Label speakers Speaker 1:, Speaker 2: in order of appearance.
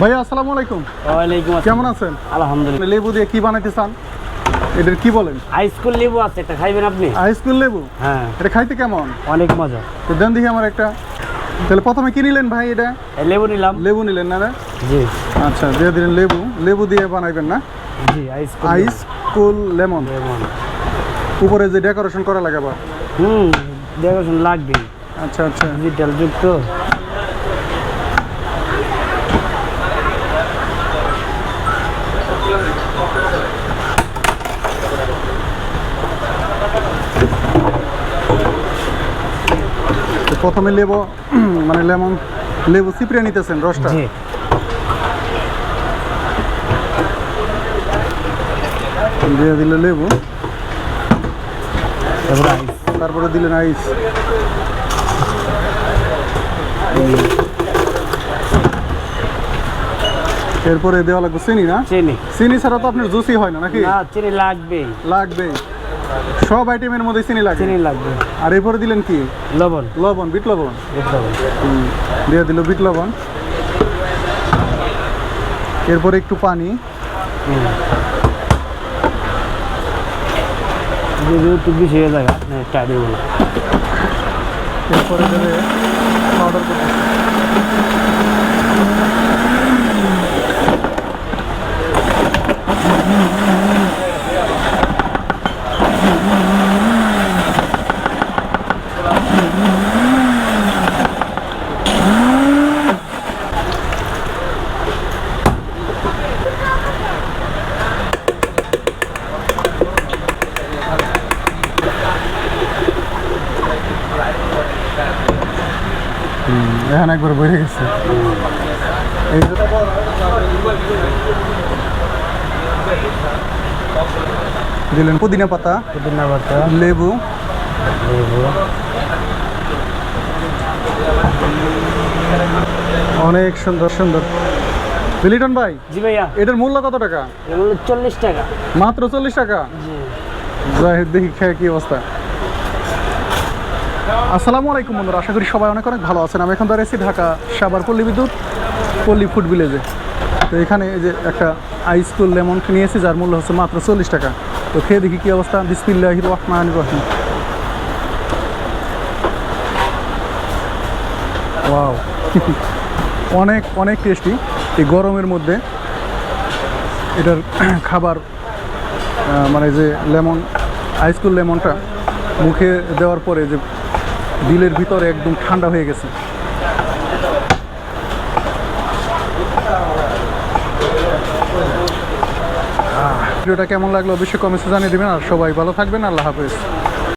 Speaker 1: ভাইয়া আসসালামু আলাইকুম।
Speaker 2: ওয়ালাইকুম আসসালাম।
Speaker 1: কেমন আছেন?
Speaker 2: আলহামদুলিল্লাহ।
Speaker 1: লেবু দিয়ে কি বানাইতে চান এটার কি বলেন?
Speaker 2: হাইস্কুল লেবু আছে একটা খাইবেন আপনি?
Speaker 1: আইসক্রিম লেবু?
Speaker 2: হ্যাঁ।
Speaker 1: এটা খাইতে কেমন?
Speaker 2: অনেক মজা।
Speaker 1: তো দেন দেখি আমার একটা। তাহলে প্রথমে কি নিলেন ভাই এটা?
Speaker 2: লেবু নিলাম।
Speaker 1: লেবু নিলেন না
Speaker 2: জি।
Speaker 1: আচ্ছা দিয়ে দিলেন লেবু। লেবু দিয়ে বানাইবেন না?
Speaker 2: জি হাইস্কুল
Speaker 1: আইস লেমন।
Speaker 2: লেমন।
Speaker 1: উপরে যে ডেকোরেশন করা লাগে আবার?
Speaker 2: হুম দেখুন লাগবে
Speaker 1: আচ্ছা আচ্ছা।
Speaker 2: ডিজিটাল যুক্ত
Speaker 1: প্রথমে লেবু মানে লেমন লেবু চিপড়ে নিতেছেন রসটা?
Speaker 2: জি।
Speaker 1: দিয়ে দিলে লেবু।
Speaker 2: তারপর আইস।
Speaker 1: তারপরে দিলেন আইস। এরপরে দেওয়া লাগবে চিনি না?
Speaker 2: চিনি।
Speaker 1: চিনি ছাড়া তো আপনার জুসি হয় না নাকি?
Speaker 2: না চিনি লাগবে
Speaker 1: লাগবে সব আইটেমের মধ্যে চিনি লাগবে?
Speaker 2: চিনি লাগবে।
Speaker 1: আর এরপরে দিলেন কি?
Speaker 2: লবণ।
Speaker 1: লবণ বিট লবণ?
Speaker 2: হবে
Speaker 1: হুম, দিয়ে দিল বিট লবণ। এরপরে একটু পানি।
Speaker 2: একটু বেশি হয়ে যায়
Speaker 1: এরপরে দেবে পাউডার করতে। এখন একবার বেড়ে গেছে এই যে- দিলেন পুদিনা পাতা
Speaker 2: পুদিনা পাতা
Speaker 1: লেবু
Speaker 2: লেবু
Speaker 1: অনেক সুন্দর সুন্দর। বিলিটন ভাই
Speaker 2: জি ভাইয়া।
Speaker 1: এটার মূল্য কত টাকা?
Speaker 2: চল্লিশ টাকা।
Speaker 1: মাত্র চল্লিশ টাকা? দেখি খেয়ে কি অবস্থা। আসসালামু আলাইকুম বন্ধুরা আশা করি সবাই অনেক অনেক ভালো আছেন। আমি এখন দাঁড়িয়েছি ঢাকা সাবার পল্লী বিদ্যুৎ পল্লী ফুড ভিলেজে। তো এখানে এই যে একটা আইস কুল লেমন নিয়েছি যার মূল্য হচ্ছে মাত্র চল্লিশ টাকা। তো খেয়ে দেখি কি অবস্থা। বিসমিল্লাহ রহমান রহিম। ওয়াও। অনেক অনেক টেস্টি এই গরমের মধ্যে। এটার খাবার মানে যে লেমন আইসকুল লেমনটা মুখে দেওয়ার পরে যে দিলের ভিতরে একদম ঠান্ডা হয়ে গেছে। ভিডিওটা কেমন লাগল অবশ্যই কমেন্টে জানিয়ে দেবেন। আর সবাই ভালো থাকবেন। আল্লাহ হাফেজ।